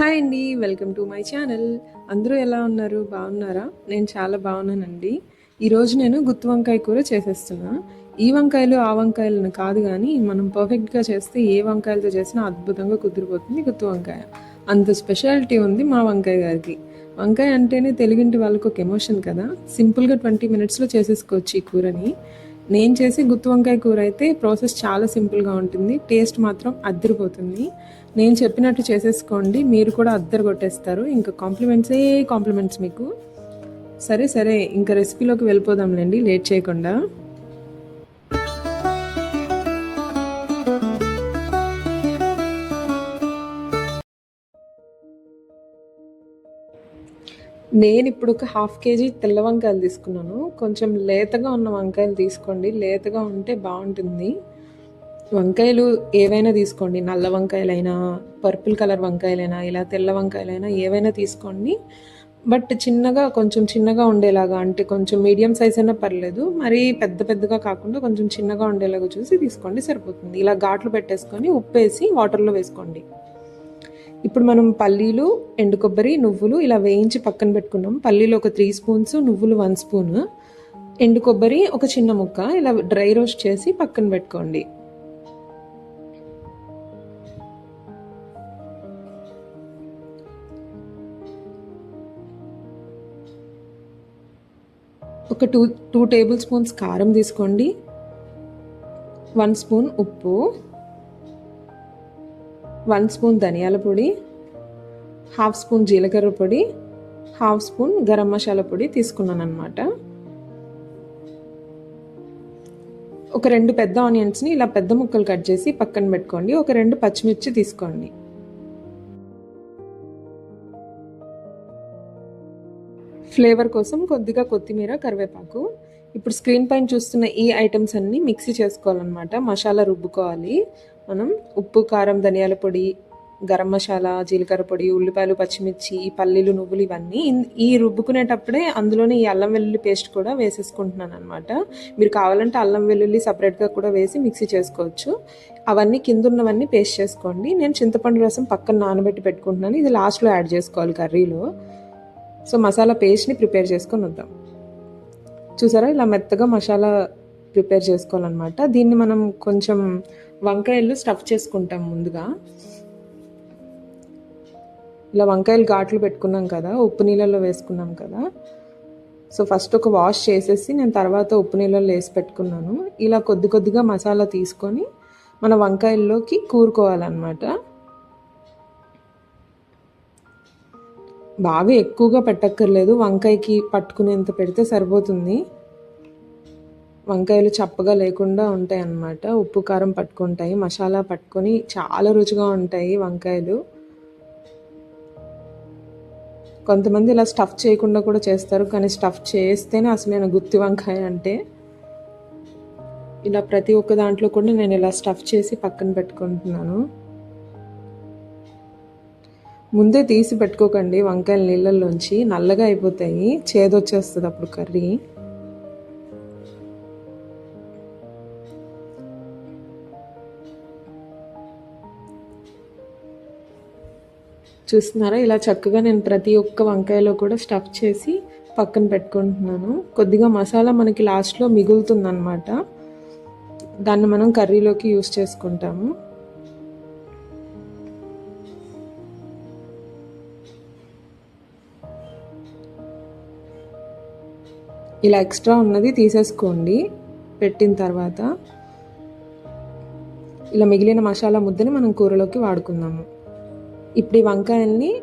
Hi అండి welcome to my channel. అందరూ ఎలా ఉన్నారు? బాగున్నారా? నేను చాలా బాగున్నానండి. ఈరోజు నేను గుత్తి వంకాయ కూర చేసేస్తున్నా. ఈ వంకాయలు ఆ వంకాయలను కాదు కానీ మనం పర్ఫెక్ట్గా చేస్తే ఏ వంకాయలతో చేసినా అద్భుతంగా కుదిరిపోతుంది గుత్తి వంకాయ. అంత స్పెషాలిటీ ఉంది మా వంకాయ గారికి. వంకాయ అంటేనే తెలుగింటి వాళ్ళకు ఒక ఎమోషన్ కదా. సింపుల్గా ట్వంటీ మినిట్స్లో చేసేసుకోవచ్చు ఈ కూరని. నేను చేసే గుత్తి వంకాయ కూర అయితే ప్రాసెస్ చాలా సింపుల్గా ఉంటుంది. టేస్ట్ మాత్రం అద్దరిపోతుంది. నేను చెప్పినట్టు చేసేసుకోండి. మీరు కూడా అద్దరు కొట్టేస్తారు. ఇంకా కాంప్లిమెంట్సే కాంప్లిమెంట్స్ మీకు. సరే సరే. ఇంకా రెసిపీలోకి వెళ్ళిపోదాంలేండి. లేట్ చేయకుండా. నేను ఇప్పుడు ఒక హాఫ్ కేజీ తెల్ల వంకాయలు తీసుకున్నాను. కొంచెం లేతగా ఉన్న వంకాయలు తీసుకోండి. లేతగా ఉంటే బాగుంటుంది. వంకాయలు ఏవైనా తీసుకోండి. నల్ల వంకాయలైనా పర్పుల్ కలర్ వంకాయలైనా ఇలా తెల్ల వంకాయలైనా ఏవైనా తీసుకోండి. బట్ చిన్నగా కొంచెం చిన్నగా ఉండేలాగా అంటే కొంచెం మీడియం సైజ్ అయినా పర్లేదు. మరీ పెద్ద పెద్దగా కాకుండా కొంచెం చిన్నగా ఉండేలాగా చూసి తీసుకోండి సరిపోతుంది. ఇలా ఘాట్లు పెట్టేసుకొని ఉప్పు వేసి వాటర్లో వేసుకోండి. ఇప్పుడు మనం పల్లీలు ఎండు కొబ్బరి నువ్వులు ఇలా వేయించి పక్కన పెట్టుకున్నాం. పల్లీలు ఒక త్రీ స్పూన్స్ నువ్వులు వన్ స్పూన్. ఎండు కొబ్బరి ఒక చిన్న ముక్క. ఇలా డ్రై రోస్ట్ చేసి పక్కన పెట్టుకోండి. ఒక టూ టూ టేబుల్ స్పూన్స్ కారం తీసుకోండి. వన్ స్పూన్ ఉప్పు. వన్ స్పూన్ ధనియాల పొడి హాఫ్ స్పూన్ జీలకర్ర పొడి హాఫ్ స్పూన్ గరం మసాలా పొడి తీసుకున్నాను అనమాట ఒక రెండు పెద్ద ఆనియన్స్ని ఇలా పెద్ద ముక్కలు కట్ చేసి పక్కన పెట్టుకోండి. ఒక రెండు పచ్చిమిర్చి తీసుకోండి. ఫ్లేవర్ కోసం కొద్దిగా కొత్తిమీర కరివేపాకు. ఇప్పుడు స్క్రీన్ పైన చూస్తున్న ఈ ఐటమ్స్ అన్నీ మిక్సీ చేసుకోవాలన్నమాట. మసాలా రుబ్బుకోవాలి. మనం ఉప్పు కారం ధనియాల పొడి గరం మసాలా జీలకర్ర పొడి ఉల్లిపాయలు పచ్చిమిర్చి పల్లీలు నువ్వులు ఇవన్నీ ఈ రుబ్బుకునేటప్పుడే అందులోనే ఈ అల్లం వెల్లుల్లి పేస్ట్ కూడా వేసేసుకుంటున్నాను అనమాట మీరు కావాలంటే అల్లం వెల్లుల్లి సపరేట్గా కూడా వేసి మిక్సీ చేసుకోవచ్చు. అవన్నీ కింద ఉన్నవన్నీ పేస్ట్ చేసుకోండి. నేను చింతపండు రసం పక్కన నానబెట్టి పెట్టుకుంటున్నాను. ఇది లాస్ట్లో యాడ్ చేసుకోవాలి కర్రీలో. సో మసాలా పేస్ట్ని ప్రిపేర్ చేసుకొని వద్దాం. చూసారా? ఇలా మెత్తగా మసాలా ప్రిపేర్ చేసుకోవాలన్నమాట. దీన్ని మనం కొంచెం వంకాయలు స్టఫ్ చేసుకుంటాం ముందుగా. ఇలా వంకాయలు ఘాట్లు పెట్టుకున్నాం కదా ఉప్పు నీళ్ళల్లో వేసుకున్నాం కదా. సో ఫస్ట్ ఒక వాష్ చేసేసి నేను తర్వాత ఉప్పు నీళ్ళల్లో వేసి పెట్టుకున్నాను. ఇలా కొద్ది కొద్దిగా మసాలా తీసుకొని మన వంకాయల్లోకి కూరుకోవాలన్నమాట. బాగా ఎక్కువగా పెట్టక్కర్లేదు వంకాయకి పట్టుకునేంత పెడితే సరిపోతుంది. వంకాయలు చప్పగా లేకుండా ఉంటాయి అన్నమాట. ఉప్పు కారం పట్టుకుంటాయి. మసాలా పట్టుకొని చాలా రుచిగా ఉంటాయి వంకాయలు. కొంతమంది ఇలా స్టఫ్ చేయకుండా కూడా చేస్తారు. కానీ స్టఫ్ చేస్తేనే అసలు నేను గుత్తి వంకాయ అంటే ఇలా ప్రతి ఒక్క దాంట్లో కూడా నేను ఇలా స్టఫ్ చేసి పక్కన పెట్టుకుంటున్నాను. ముందే తీసి పెట్టుకోకండి. వంకాయల నీళ్ళల్లోంచి నల్లగా అయిపోతాయి. చేదొచ్చేస్తుంది అప్పుడు కర్రీ. చూస్తున్నారా? ఇలా చక్కగా నేను ప్రతి ఒక్క వంకాయలో కూడా స్టఫ్ చేసి పక్కన పెట్టుకుంటున్నాను. కొద్దిగా మసాలా మనకి లాస్ట్లో మిగులుతుందన్నమాట. దాన్ని మనం కర్రీలోకి యూస్ చేసుకుంటాము. ఇలా ఎక్స్ట్రా ఉన్నది తీసేసుకోండి. పెట్టిన తర్వాత ఇలా మిగిలిన మసాలా ముద్దని మనం కూరలోకి వాడుకుందాము. ఇప్పుడు ఈ వంకాయల్ని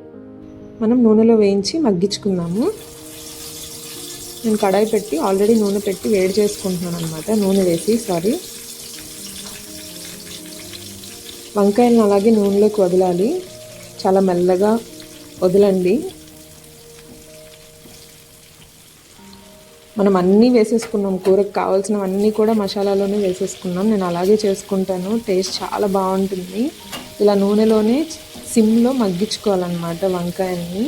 మనం నూనెలో వేయించి మగ్గించుకుందాము నేను కడాయి పెట్టి ఆల్రెడీ నూనె పెట్టి వేడి చేసుకుంటున్నాను అనమాట నూనె వేసి సారీ. వంకాయలను అలాగే నూనెలోకి వదలాలి. చాలా మెల్లగా వదలండి. మనం అన్నీ వేసేసుకున్నాం. కూరకు కావాల్సినవన్నీ కూడా మసాలాలోనే వేసేసుకున్నాం. నేను అలాగే చేసుకుంటాను. టేస్ట్ చాలా బాగుంటుంది. ఇలా నూనెలోనే సిమ్లో మగ్గించుకోవాలన్నమాట వంకాయల్ని.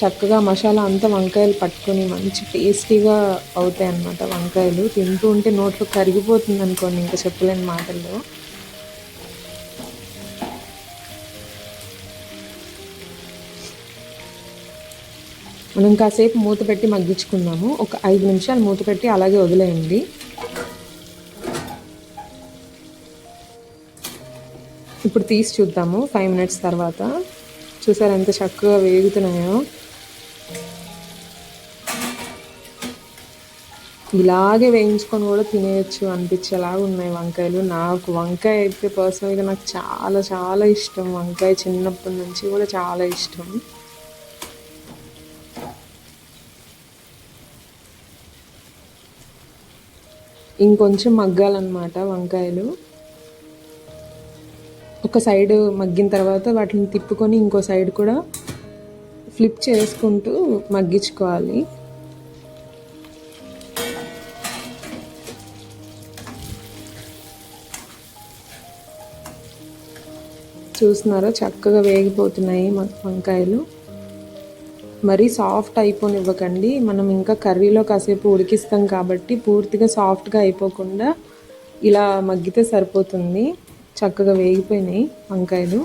చక్కగా మసాలా అంతా వంకాయలు పట్టుకొని మంచి టేస్టీగా అవుతాయి అన్నమాట వంకాయలు. తింటూ ఉంటే నోట్లో కరిగిపోతుంది అనుకోండి ఇంకా చెప్పలేని మాటల్లో. మనం కాసేపు మూత పెట్టి మగ్గించుకున్నాము ఒక ఐదు నిమిషాలు మూత పెట్టి అలాగే వదిలేయండి. ఇప్పుడు తీసి చూద్దాము ఫైవ్ మినిట్స్ తర్వాత. చూసారు ఎంత చక్కగా వేగుతున్నాయో? ఇలాగే వేయించుకొని కూడా తినేయచ్చు అనిపించేలాగా ఉన్నాయి వంకాయలు. నాకు వంకాయ అయితే పర్సనల్గా నాకు చాలా చాలా ఇష్టం. వంకాయ చిన్నప్పటి నుంచి కూడా చాలా ఇష్టం. ఇంకొంచెం మగ్గాలన్నమాట వంకాయలు. ఒక సైడ్ మగ్గిన తర్వాత వాటిని తిప్పుకొని ఇంకో సైడ్ కూడా ఫ్లిప్ చేసుకుంటూ మగ్గించుకోవాలి. చూస్తున్నారా? చక్కగా వేగిపోతున్నాయి వంకాయలు. మరీ సాఫ్ట్ అయిపోనివ్వకండి. మనం ఇంకా కర్రీలో కాసేపు ఉడికిస్తాం కాబట్టి పూర్తిగా సాఫ్ట్గా అయిపోకుండా ఇలా మగ్గితే సరిపోతుంది. చక్కగా వేగిపోయినాయి వంకాయలు.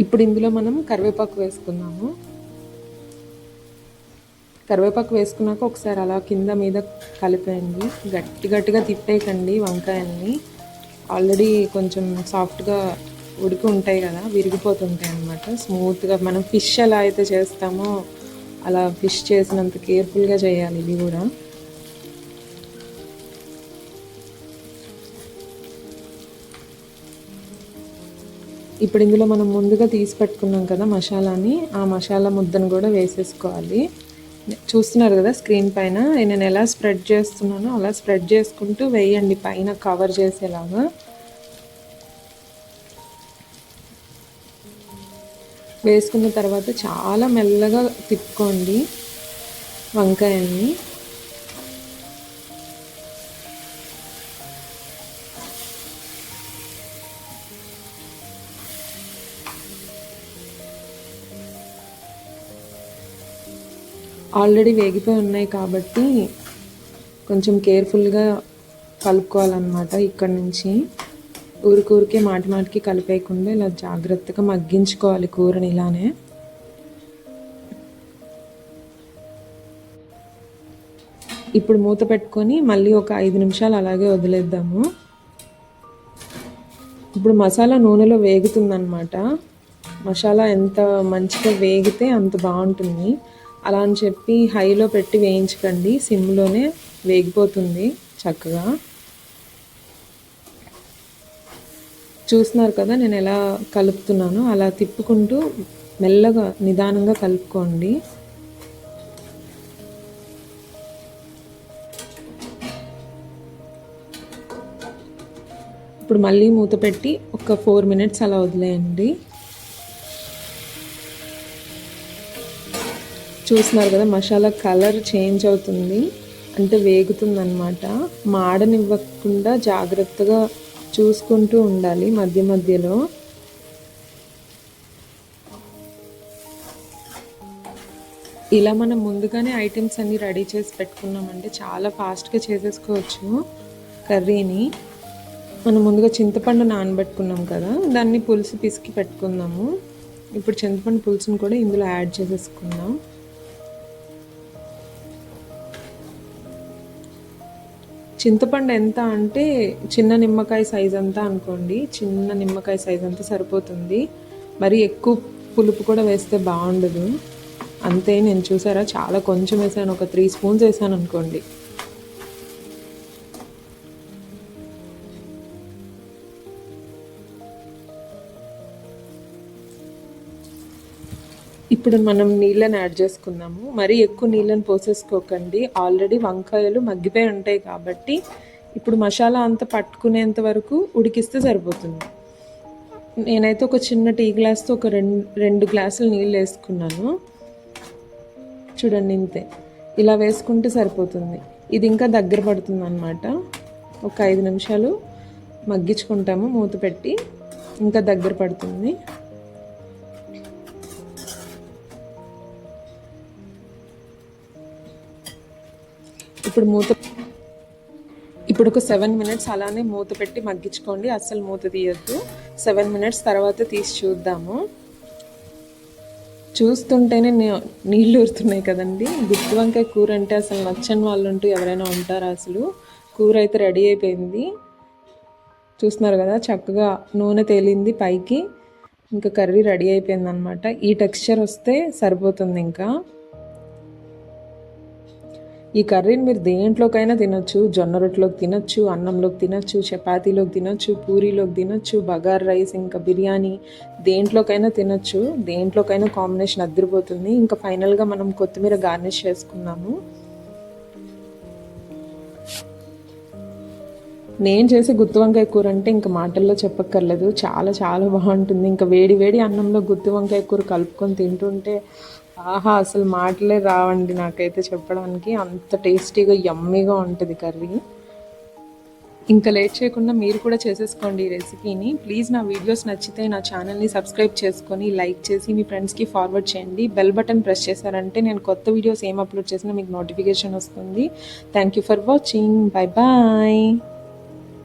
ఇప్పుడు ఇందులో మనం కరివేపాకు వేసుకున్నాము కరివేపాకు వేసుకున్నాక ఒకసారి అలా కింద మీద కలిపేయండి. గట్టి గట్టిగా తిప్పేయకండి వంకాయల్ని. ఆల్రెడీ కొంచెం సాఫ్ట్గా ఉడికి ఉంటాయి కదా విరిగిపోతుంటాయి అన్నమాట. స్మూత్గా మనం ఫిష్ ఎలా అయితే చేస్తామో అలా ఫిష్ చేసినంత కేర్ఫుల్గా చేయాలి ఇది కూడా. ఇప్పుడు ఇందులో మనం ముందుగా తీసి పెట్టుకున్నాం కదా మసాలాని ఆ మసాలా ముద్దను కూడా వేసేసుకోవాలి. చూస్తున్నారు కదా స్క్రీన్ పైన నేను ఎలా స్ప్రెడ్ చేస్తున్నానో అలా స్ప్రెడ్ చేసుకుంటూ వేయండి పైన కవర్ చేసేలాగా. వేసుకున్న తర్వాత చాలా మెల్లగా తిప్పుకోండి వంకాయల్ని. ఆల్రెడీ వేగిపోయి ఉన్నాయి కాబట్టి కొంచెం కేర్ఫుల్గా కలుపుకోవాలన్నమాట ఇక్కడ నుంచి. ఊరికూరికే మాటి మాటికి కలిపేయకుండా ఇలా జాగ్రత్తగా మగ్గించుకోవాలి కూరని ఇలానే. ఇప్పుడు మూత పెట్టుకొని మళ్ళీ ఒక ఐదు నిమిషాలు అలాగే వదిలేద్దాము. ఇప్పుడు మసాలా నూనెలో వేగుతుందన్నమాట. మసాలా ఎంత మంచిగా వేగితే అంత బాగుంటుంది. అలా అని చెప్పి హైలో పెట్టి వేయించకండి. సిమ్లోనే వేగిపోతుంది చక్కగా. చూస్తున్నారు కదా నేను ఎలా కలుపుతున్నాను అలా తిప్పుకుంటూ మెల్లగా నిదానంగా కలుపుకోండి. ఇప్పుడు మళ్ళీ మూత పెట్టి ఒక ఫోర్ మినిట్స్ అలా వదిలేయండి. చూస్తున్నారు కదా మసాలా కలర్ చేంజ్ అవుతుంది అంటే వేగుతుందనమాట మాడనివ్వకుండా జాగ్రత్తగా చూసుకుంటూ ఉండాలి మధ్య మధ్యలో. ఇలా మనం ముందుగానే ఐటమ్స్ అన్నీ రెడీ చేసి పెట్టుకున్నామంటే చాలా ఫాస్ట్గా చేసేసుకోవచ్చు కర్రీని. మనం ముందుగా చింతపండు నానబెట్టుకున్నాం కదా దాన్ని పులుసు పిసికి పెట్టుకుందాము. ఇప్పుడు చింతపండు పులుసును కూడా ఇందులో యాడ్ చేసేసుకుందాం. చింతపండు ఎంత అంటే చిన్న నిమ్మకాయ సైజ్ అంతా అనుకోండి. చిన్న నిమ్మకాయ సైజ్ అంతా సరిపోతుంది. మరి ఎక్కువ పులుపు కూడా వేస్తే బాగుండదు. అంతే నేను చూసారా? చాలా కొంచెం వేసాను. ఒక త్రీ స్పూన్స్ వేసాను అనుకోండి. ఇప్పుడు మనం నీళ్ళని యాడ్ చేసుకుందాము. మరీ ఎక్కువ నీళ్ళని పోసేసుకోకండి. ఆల్రెడీ వంకాయలు మగ్గిపోయి ఉంటాయి కాబట్టి ఇప్పుడు మసాలా అంతా పట్టుకునేంత వరకు ఉడికిస్తే సరిపోతుంది. నేనైతే ఒక చిన్న టీ గ్లాస్తో ఒక రెండు రెండు గ్లాసులు నీళ్ళు వేసుకున్నాను. చూడండి ఇంతే. ఇలా వేసుకుంటే సరిపోతుంది. ఇది ఇంకా దగ్గర పడుతుంది అనమాట ఒక ఐదు నిమిషాలు మగ్గించుకుంటాము మూత పెట్టి. ఇంకా దగ్గర పడుతుంది. ఇప్పుడు మూత ఇప్పుడు ఒక సెవెన్ మినిట్స్ అలానే మూత పెట్టి మగ్గించుకోండి. అస్సలు మూత తీయద్దు. సెవెన్ మినిట్స్ తర్వాత తీసి చూద్దాము. చూస్తుంటేనే నీళ్ళు ఊరుతున్నాయి కదండి. గుత్తి వంకాయ కూర అంటే అసలు నచ్చని వాళ్ళు ఉంటూ ఎవరైనా ఉంటారా అసలు? కూర అయితే రెడీ అయిపోయింది. చూస్తున్నారు కదా చక్కగా నూనె తేలింది పైకి. ఇంకా కర్రీ రెడీ అయిపోయింది అనమాట ఈ టెక్స్చర్ వస్తే సరిపోతుంది ఇంకా. ఈ కర్రీని మీరు దేంట్లోకైనా తినొచ్చు. జొన్న రొట్టెలోకి తినొచ్చు అన్నంలోకి తినొచ్చు చపాతీలోకి తినొచ్చు పూరీలోకి తినొచ్చు బగార్ రైస్ ఇంకా బిర్యానీ దేంట్లోకైనా తినొచ్చు. దేంట్లోకైనా కాంబినేషన్ అద్దరిపోతుంది. ఇంకా ఫైనల్గా మనం కొత్తిమీర గార్నిష్ చేసుకున్నాము నేను చేసే గుత్తి వంకాయ కూర అంటే ఇంకా మాటల్లో చెప్పక్కర్లేదు. చాలా చాలా బాగుంటుంది. ఇంకా వేడి వేడి అన్నంలో గుత్తి వంకాయ కూర కలుపుకొని తింటుంటే ఆహా అసలు మాటలే రావండి నాకైతే చెప్పడానికి. అంత టేస్టీగా యమ్మీగా ఉంటుంది కర్రీ. ఇంకా లేట్ చేయకుండా మీరు కూడా చేసేసుకోండి ఈ రెసిపీని. ప్లీజ్ నా వీడియోస్ నచ్చితే నా ఛానల్ని సబ్స్క్రైబ్ చేసుకొని లైక్ చేసి మీ ఫ్రెండ్స్కి ఫార్వర్డ్ చేయండి. బెల్ బటన్ ప్రెస్ చేశారంటే నేను కొత్త వీడియోస్ ఏం అప్లోడ్ చేసినా మీకు నోటిఫికేషన్ వస్తుంది. Thank you for watching. Bye bye.